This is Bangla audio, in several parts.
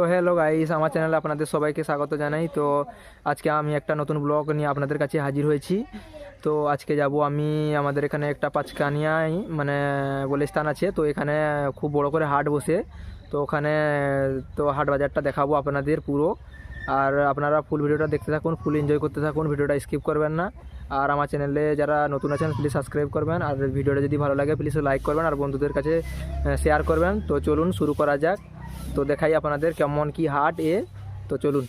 তো হ্যালো গাইস আমার চ্যানেলে আপনাদের সবাইকে স্বাগত জানাই। তো আজকে আমি একটা নতুন ব্লগ নিয়ে আপনাদের কাছে হাজির হয়েছি। তো আজকে যাব আমি, আমাদের এখানে একটা পাঁচকানিয়ায় মানে বলে স্থান আছে। তো এখানে খুব বড় করে হাট বসে। তো ওখানে, তো হাট বাজারটা দেখাবো আপনাদের পুরো। আর আপনারা ফুল ভিডিওটা দেখতে থাকুন ফুল এনজয় করতে থাকুন ভিডিওটা স্কিপ করবেন না। আর আমার চ্যানেলে যারা নতুন আছেন প্লিজ সাবস্ক্রাইব করবেন। আর ভিডিওটা যদি ভালো লাগে প্লিজ লাইক করবেন। আর বন্ধুদের কাছে শেয়ার করবেন। তো চলুন শুরু করা যাক। তো দেখাই আপনাদের কেমন কি হাট এ। তো চলুন।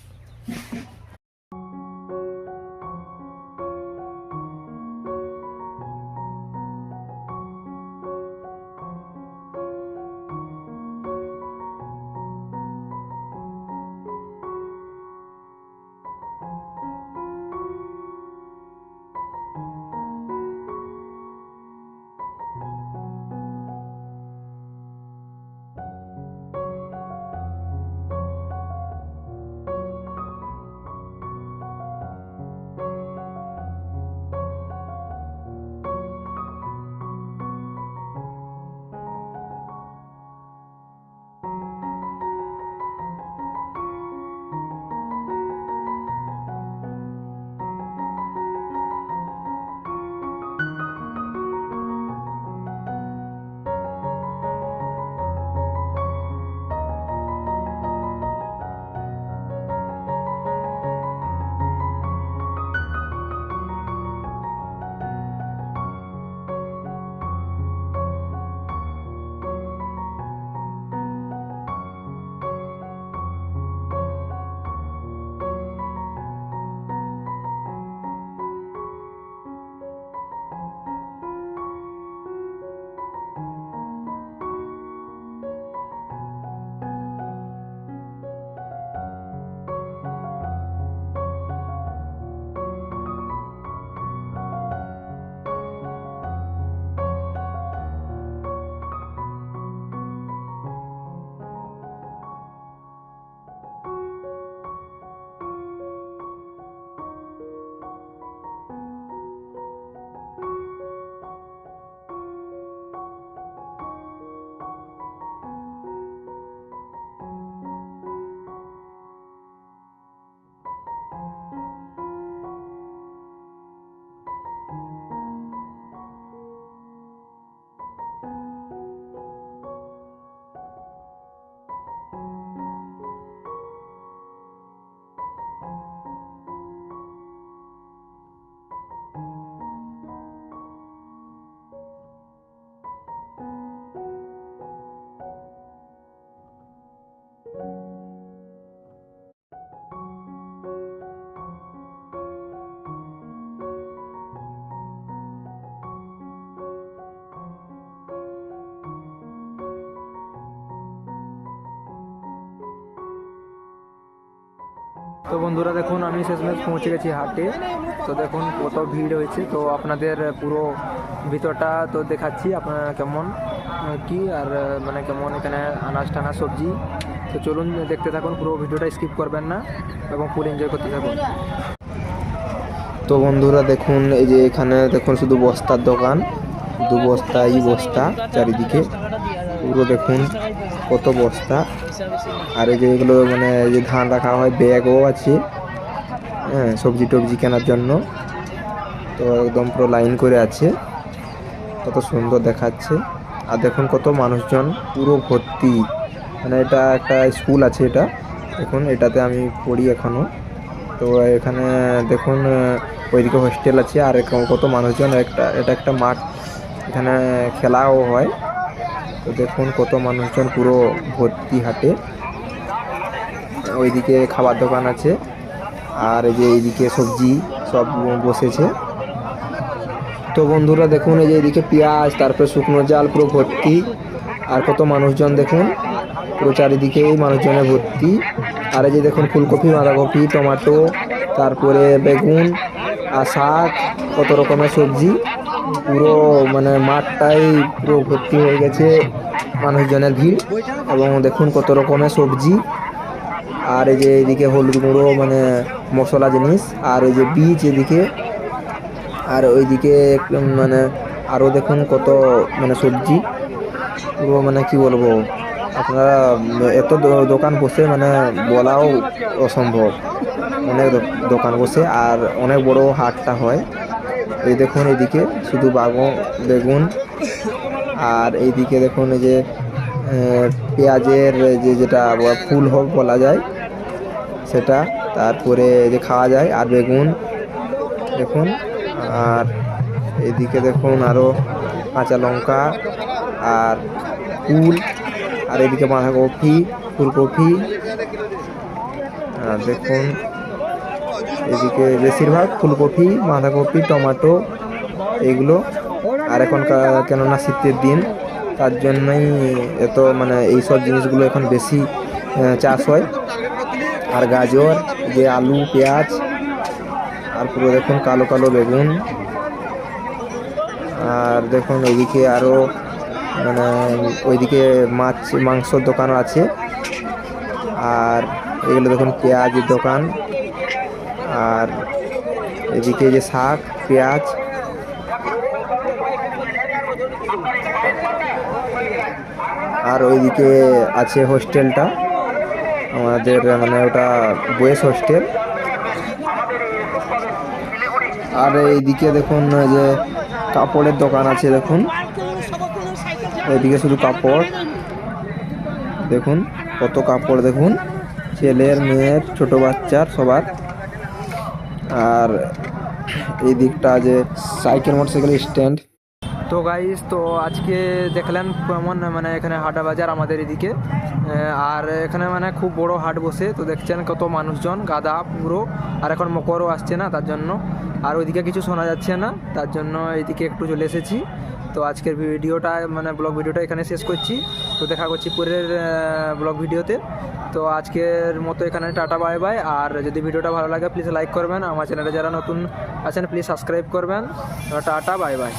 তো বন্ধুরা দেখুন, আমি শেষমেশ পৌঁছে গেছি হাটে। তো দেখুন কত ভিড় হয়েছে। তো আপনাদের পুরো ভিতরটা তো দেখাচ্ছি, আপনারা কেমন কি আর মানে কেমন এখানে আনাজ টানা সবজি। তো চলুন, দেখতে থাকুন, পুরো ভিডিওটা স্কিপ করবেন না এবং ফুল এনজয় করতে থাকুন। তো বন্ধুরা দেখুন, এই যে এখানে দেখুন শুধু বস্তার দোকান, দু বস্তা, এই বস্তা চারিদিকে। পুরো দেখুন কত বস্তা। আর এই যে এগুলো মানে যে ধান রাখা হয়, ব্যাগও আছে হ্যাঁ সবজি টবজি কেনার জন্য। তো একদম পুরো লাইন করে আছে। কত সুন্দর দেখাচ্ছে। আর দেখুন কত মানুষজন পুরো ভর্তি। মানে এটা একটা স্কুল আছে এটা। দেখুন, এটাতে আমি পড়ি এখনও। তো এখানে দেখুন ওইদিকে হোস্টেল আছে। আর কত মানুষজন, একটা, এটা একটা মাঠ। এখানে খেলাও হয়। তো দেখুন কত মানুষজন পুরো ভর্তি হাটে ওইদিকে খাবার দোকান আছে, আর এই যে এইদিকে সবজি সব বসেছে। তো বন্ধুরা দেখুন, এই যে এইদিকে পেঁয়াজ, তারপরে শুকনো জাল, পুরো ভর্তি। আর কত মানুষজন দেখুন, পুরো চারিদিকেই মানুষজনে ভর্তি। আর এই যে দেখুন, ফুলকপি, বাঁধাকপি, টমেটো, তারপরে বেগুন আর শাক, কত রকমের সবজি। পুরো মানে মাঠটাই পুরো ভর্তি হয়ে গেছে মানুষজনের ভিড়। এবং দেখুন কত রকমের সবজি। আর এই যে এদিকে হলুদ গুঁড়ো মানে মশলা জিনিস। আর এই যে বীজ এদিকে। আর ওইদিকে মানে আরও দেখুন কত মানে সবজি। পুরো মানে কি বলব? আপনারা এত দোকান বসে মানে বলাও অসম্ভব। অনেক দোকান বসে। আর অনেক বড় হাটটা হয়। এই দেখুন এদিকে শুধু বাগুন বেগুন, আর এইদিকে দেখুন এই যে পেঁয়াজের যে যেটা ফুল হোক বলা যায়, সেটা তারপরে যে খাওয়া যায়, আর বেগুন, দেখুন, আর এইদিকে দেখুন আরও কাঁচা লঙ্কা, আর ফুল, আর এদিকে বাঁধাকপি, ফুলকপি, আর দেখুন এদিকে বেশিরভাগ ফুলকপি, বাঁধাকপি, টমেটো এইগুলো আর এখন কেননা শীতের দিন, তার জন্যই এত মানে এইসব জিনিসগুলো এখন বেশি চাষ হয়। আর গাজর, যে আলু, পেঁয়াজ, আর পুরো দেখুন কালো কালো বেগুন। আর দেখুন ওইদিকে আরও মানে ওইদিকে মাছ, মাংসর দোকান আছে। আর এগুলো দেখুন পেঁয়াজের দোকান। আর এদিকে যে শাক, পেঁয়াজ। আর ওইদিকে আছে হোস্টেলটা। আমাদের মানে ওটা বয়েস হোস্টেল। আর এইদিকে দেখুন যে কাপড়ের দোকান আছে, দেখুন। এইদিকে শুধু কাপড়। দেখুন, কত কাপড়, দেখুন। ছেলের, মেয়ের, ছোট বাচ্চার, সবার। আর এই দিকটা যে সাইকেল মোটরসাইকেল স্ট্যান্ড তো গাইস তো আজকে দেখলেন কেমন মানে এখানে হাটা বাজার আমাদের এদিকে। আর এখানে মানে খুব বড় হাট বসে। তো দেখছেন কত মানুষজন গাদা পুরো আর এখন মকরও আসছে না, তার জন্য। আর ওইদিকে কিছু শোনা যাচ্ছে না, তার জন্য এইদিকে একটু চলে এসেছি। তো আজকের ভিডিওটা মানে ব্লগ ভিডিওটা এখানে শেষ করছি। তো দেখা করছি পরের ব্লগ ভিডিওতে। তো আজকের মতো এখানে টাটা, বাই বাই। আর যদি ভিডিওটা ভালো লাগে প্লিজ লাইক করবেন। আমার চ্যানেলে যারা নতুন আছেন প্লিজ সাবস্ক্রাইব করবেন। Tata, bye bye.